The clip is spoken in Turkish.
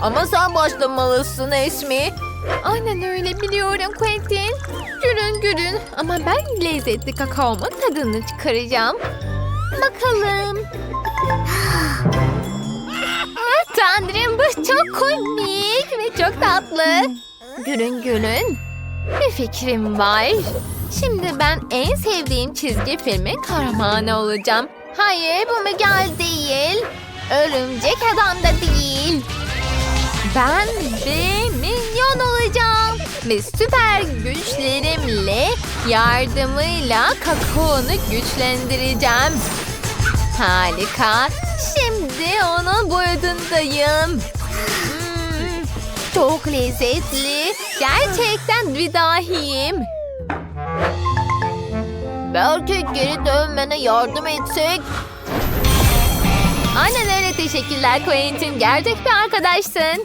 Ama sen başlamalısın Esmi. Aynen öyle biliyorum Quentin. Gülün gülün ama ben lezzetli kakaomun tadını çıkaracağım. Bakalım. Ah, Tanrım bu çok komik ve çok tatlı. Gülün gülün. Bir fikrim var. Şimdi ben en sevdiğim çizgi filmin kahramanı olacağım. Hayır bu Miguel değil. Örümcek adam da değil. Ben bir minyon olacağım. Ve süper güçlerimle yardımıyla kakaonu güçlendireceğim. Harika. Şimdi onun boyutundayım. Hmm, çok lezzetli. Gerçekten bir dahiyim. Belki geri dönmene yardım etsek. Öyle teşekkürler Quentin. Gerçek bir arkadaşsın.